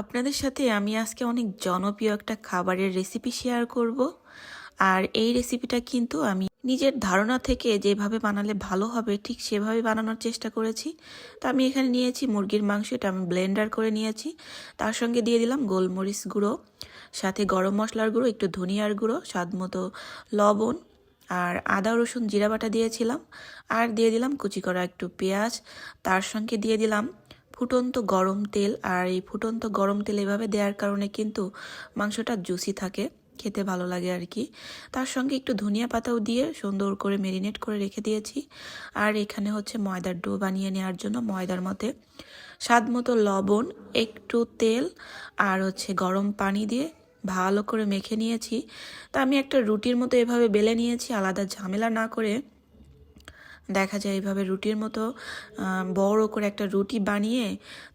আপনাদের সাথে আমি আজকে অনেক জনপ্রিয় একটা খাবারের রেসিপি শেয়ার করব। আর এই রেসিপিটা কিন্তু আমি নিজের ধারণা থেকে যেভাবে বানালে ভালো হবে, ঠিক সেভাবে বানানোর চেষ্টা করেছি। তো আমি এখানে নিয়েছি মুরগির মাংস, এটা আমি ব্লেন্ডার করে নিয়েছি। তার সঙ্গে দিয়ে দিলাম গোলমরিচ গুঁড়ো, সাথে গরম মশলার গুঁড়ো, একটু ধনিয়ার গুঁড়ো, স্বাদ মতো লবণ, আর আদা, রসুন, জিরা বাটা দিয়েছিলাম। আর দিয়ে দিলাম কুচি করা একটু পেঁয়াজ। তার সঙ্গে দিয়ে দিলাম ফুটন্ত গরম তেল আর এই ফুটন্ত গরম তেল এভাবে দেওয়ার কারণে কিন্তু মাংসটা জুসি থাকে, খেতে ভালো লাগে আর কি। তার সঙ্গে একটু ধনিয়া পাতাও দিয়ে সুন্দর করে মেরিনেট করে রেখে দিয়েছি। আর এখানে হচ্ছে ময়দার ডো বানিয়ে নেওয়ার জন্য ময়দার মতে স্বাদ মতো লবণ, একটু তেল আর হচ্ছে গরম পানি দিয়ে ভালো করে মেখে নিয়েছি। তা আমি একটা রুটির মতো এভাবে বেলে নিয়েছি, আলাদা ঝামেলা না করে দেখা যায় এইভাবে রুটির মতো বড় করে একটা রুটি বানিয়ে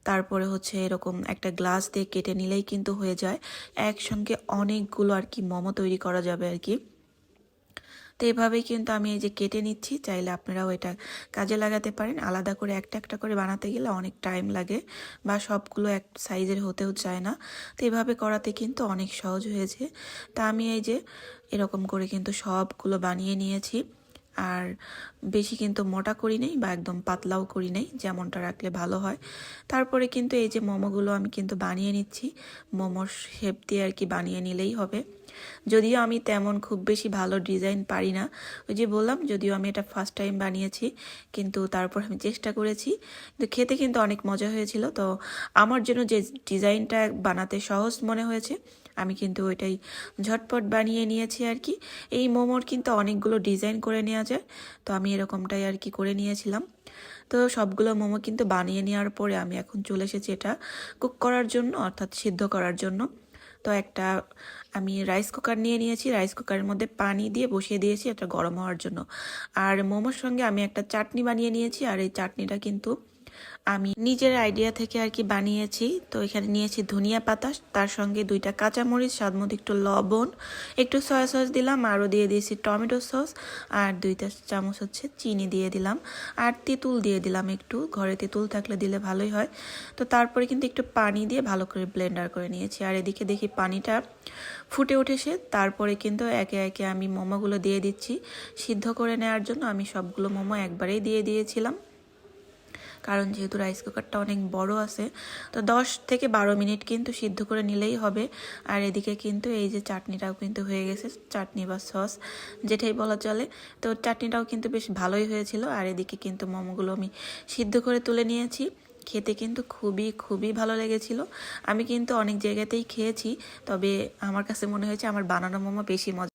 তারপরে হচ্ছে এরকম একটা গ্লাস দিয়ে কেটে নিলেই কিন্তু হয়ে যায়। একসঙ্গে অনেকগুলো আর কি মোমো তৈরি করা যাবে আর কি। তো এভাবেই কিন্তু আমি এই যে কেটে নিচ্ছি, চাইলে আপনারাও এটা কাজে লাগাতে পারেন। আলাদা করে একটা একটা করে বানাতে গেলে অনেক টাইম লাগে বা সবগুলো এক সাইজের হতেও চায় না। তো এভাবে করাতে কিন্তু অনেক সহজ হয়েছে। তা আমি এই যে এরকম করে কিন্তু সবগুলো বানিয়ে নিয়েছি। আর বেশি কিন্তু মোটা করি নেই বা একদম পাতলাও করি নেই, যেমনটা রাখলে ভালো হয়। তারপরে কিন্তু এই যে মোমোগুলো আমি কিন্তু বানিয়ে নিচ্ছি, মোমোর শেপ দিয়ে আর কি বানিয়ে নিলেই হবে। যদিও আমি তেমন খুব বেশি ভালো ডিজাইন পারি না। ওই যে বললাম, যদিও আমি এটা ফার্স্ট টাইম বানিয়েছি, কিন্তু তারপর আমি চেষ্টা করেছি। কিন্তু খেতে কিন্তু অনেক মজা হয়েছিল, তো আমার জন্য যে ডিজাইনটা বানাতে সহজ মনে হয়েছে আমি কিন্তু ওইটাই ঝটপট বানিয়ে নিয়েছি আর কি। এই মোমোর কিন্তু অনেকগুলো ডিজাইন করে নেওয়া যায়, তো আমি এরকমটাই আর কি করে নিয়েছিলাম। তো সবগুলো মোমো কিন্তু বানিয়ে নেওয়ার পরে আমি এখন চলে এসেছি এটা কুক করার জন্য, অর্থাৎ সিদ্ধ করার জন্য। তো একটা আমি রাইস কুকার নিয়ে নিয়েছি, রাইস কুকারের মধ্যে পানি দিয়ে বসিয়ে দিয়েছি এটা গরম হওয়ার জন্য। আর মোমোর সঙ্গে আমি একটা চাটনি বানিয়ে নিয়েছি, আর এই চাটনিটা কিন্তু আমি নিজের আইডিয়া থেকে আর কি বানিয়েছি। তো এখানে নিয়েছি ধনিয়া পাতা, তার সঙ্গে দুইটা কাঁচামরিচ, স্বাদ মতো একটু লবণ, একটু সয়া সস দিলাম, আরও দিয়ে দিয়েছি টমেটো সস আর দুইটা চামচ হচ্ছে চিনি দিয়ে দিলাম, আর তেঁতুল দিয়ে দিলাম একটু, ঘরে তেঁতুল থাকলে দিলে ভালোই হয়। তো তারপরে কিন্তু একটু পানি দিয়ে ভালো করে ব্লেন্ডার করে নিয়েছি, আর এদিকে দেখি পানিটা ফুটে উঠেছে, তারপরে কিন্তু একে একে আমি মোমোগুলো দিয়ে দিচ্ছি। সিদ্ধ করে নেওয়ার জন্য আমি সবগুলো মোমো একবারেই দিয়ে দিয়েছিলাম। কারণ যেহেতু রাইস কুকারটা অনেক বড় আছে, তো দশ থেকে বারো মিনিট কিন্তু সিদ্ধ করে নিলেই হবে। আর এদিকে কিন্তু এই যে চাটনিটাও কিন্তু হয়ে গেছে, চাটনি বা সস, যেটাই বলা চলে। তো চাটনিটাও কিন্তু বেশ ভালোই হয়েছিল। আর এদিকে কিন্তু মোমোগুলো আমি সিদ্ধ করে তুলে নিয়েছি। খেতে কিন্তু খুবই খুবই ভালো লেগেছিল। আমি কিন্তু অনেক জায়গাতেই খেয়েছি, তবে আমার কাছে মনে হয়েছে আমার বানানো মোমো বেশি মজা